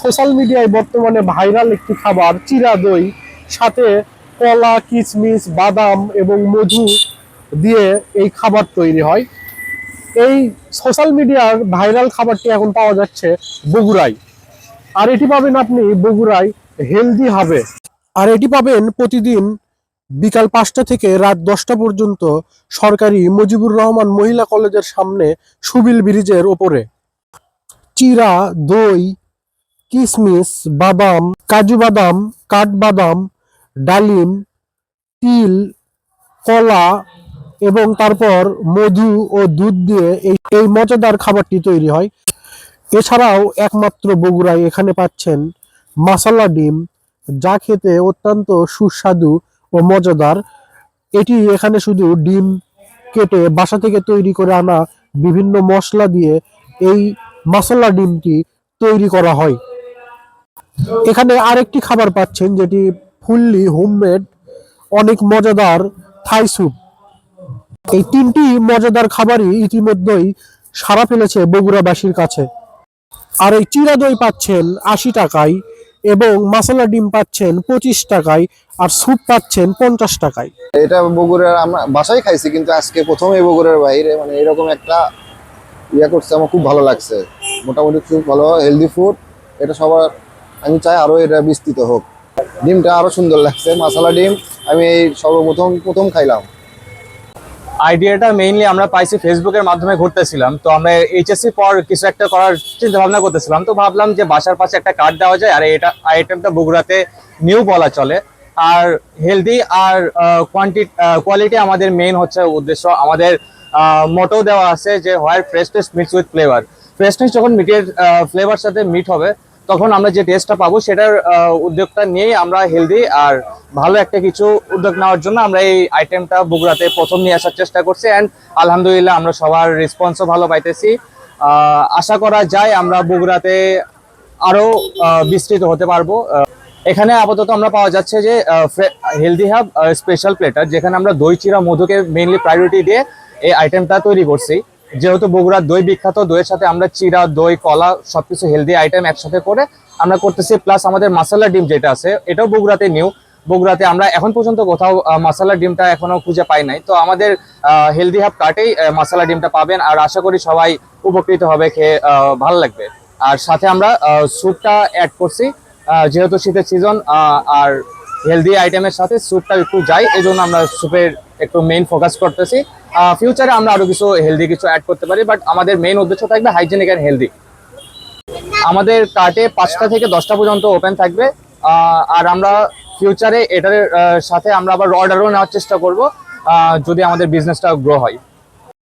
Social মিডিয়ায় বর্তমানে viral একটি খাবার, চিরা দই, সাথে কলা, কিশমিশ, বাদাম এবং মধু দিয়ে এই খাবার তৈরি হয়। এই সোশ্যাল মিডিয়ার ভাইরাল খাবারটি এখন পাওয়া যাচ্ছে বগুড়ায়। আর এটি পাবেন আপনি বগুড়ায় হেলদি হবে। আর এটি পাবেন প্রতিদিন বিকাল পাঁচটা থেকে রাত দশটা পর্যন্ত সরকারি মুজিবুর রহমান মহিলা কলেজের সামনে সুবিল ব্রিজের ওপরে। চিরা, দই কিশমিশ বাদাম, কাজু বাদাম কাঠবাদাম ডালিম, তিল, কলা এবং তারপর মধু ও দুধ দিয়ে এই মজাদার খাবারটি তৈরি হয়। এছাড়াও একমাত্র বগুড়ায় এখানে পাচ্ছেন মাসালা ডিম, যা খেতে অত্যন্ত সুস্বাদু ও মজাদার। এটি এখানে শুধু ডিম কেটে বাসা থেকে তৈরি করে আনা বিভিন্ন মশলা দিয়ে এই মশলা ডিমটি তৈরি করা হয়। এখানে আরেকটি খাবার পাচ্ছেন, যেটি ফুললি হোমমেড, অনেক মজাদার থাই স্যুপ। এই তিনটি মজাদার খাবারই ইতিমধ্যেই সারা ফেলেছে বগুড়াবাসীর কাছে। আর এই চিরা দই পাচ্ছেন আশি টাকায় এবং মশলা ডিম পাচ্ছেন পঁচিশ টাকায় আর স্যুপ পাচ্ছেন পঞ্চাশ টাকায়। এটা বগুড়ার আমরা বাসায় খাইছি, কিন্তু আজকে প্রথম এই বগুড়ার বাইরে মানে এরকম একটা ইয়া করছে, আমার খুব ভালো লাগছে। মোটামুটি খুব ভালো হেলদি ফুড এটা সবার আমি চাই আরও এটা বিস্তৃত হোক। ডিমটা আরও সুন্দর লাগছে, মশলা ডিম, আমি এই সর্বপ্রথম, প্রথম খাইলাম। আইডিয়াটা মেইনলি আমরা পাইছি ফেসবুকের মাধ্যমে ঘুরতেছিলাম, তো আমরা এইচএসসি পর কিছু একটা করার চিন্তা ভাবনা করতেছিলাম, তো ভাবলাম যে বাসার পাশে একটা কার্ড দেওয়া যায়, আর এটা আইটেমটা বগুড়াতে নিউ বলা চলে। আর হেলদি আর কোয়ান্টি কোয়ালিটি আমাদের মেইন হচ্ছে উদ্দেশ্য। আমাদের মোটো দেওয়া আছে যে where freshness mix with flavour freshness যখন মিটের ফ্লেভার সাথে মিট হবে তখন আমরা যে টেস্টটা পাবো সেটার উদ্যোগটা নিয়েই আমরা হেলদি আর ভালো একটা কিছু উদ্যোগ নেওয়ার জন্য আমরা এই আইটেমটা বগুড়াতে প্রথম নিয়ে আসার চেষ্টা করছি অ্যান্ড আলহামদুলিল্লাহ আমরা সবার রেসপন্সও ভালো পাইতেছি। আশা করা যায় আমরা বগুড়াতে আরও বিস্তৃত হতে পারব। এখানে আপাতত আমরা পাওয়া যাচ্ছে যে হেলদি হাব স্পেশাল প্লেটার যেখানে আমরা দই, চিরা, মধুকে মেইনলি প্রায়োরিটি দিয়ে এই আইটেমটা তৈরি করছি। যেহেতু বগুড়ার দই বিখ্যাত, দইয়ের সাথে আমরা চিরা দই, কলা সবকিছু হেলদি আইটেম একসাথে করে আমরা করতেছি। প্লাস আমাদের মাসালা ডিম যেটা আছে, এটাও বগুড়াতে নিউ বগুড়াতে আমরা এখন পর্যন্ত কোথাও মাসালা ডিমটা এখনও খুঁজে পাই নাই। তো আমাদের হেলদি হাব কার্টেই মাসালা ডিমটা পাবেন। আর আশা করি সবাই উপকৃত হবে, খেয়ে ভালো লাগবে। আর সাথে আমরা স্যুপটা অ্যাড করছি। যেহেতু শীতের সিজন আর হেলদি আইটেমের সাথে স্যুপটা একটু যাই এই জন্য আমরা স্যুপের একটু মেইন ফোকাস করতেছি। ফিউচারে আমরা আরও কিছু হেলদি কিছু অ্যাড করতে পারি বাট আমাদের মেইন উদ্দেশ্য থাকবে হাইজেনিক অ্যান্ড হেলদি আমাদের কার্টে পাঁচটা থেকে দশটা পর্যন্ত ওপেন থাকবে। আর আমরা ফিউচারে এটার সাথে আমরা আবার অর্ডারও নেওয়ার চেষ্টা করব। যদি আমাদের বিজনেসটা গ্রো হয়।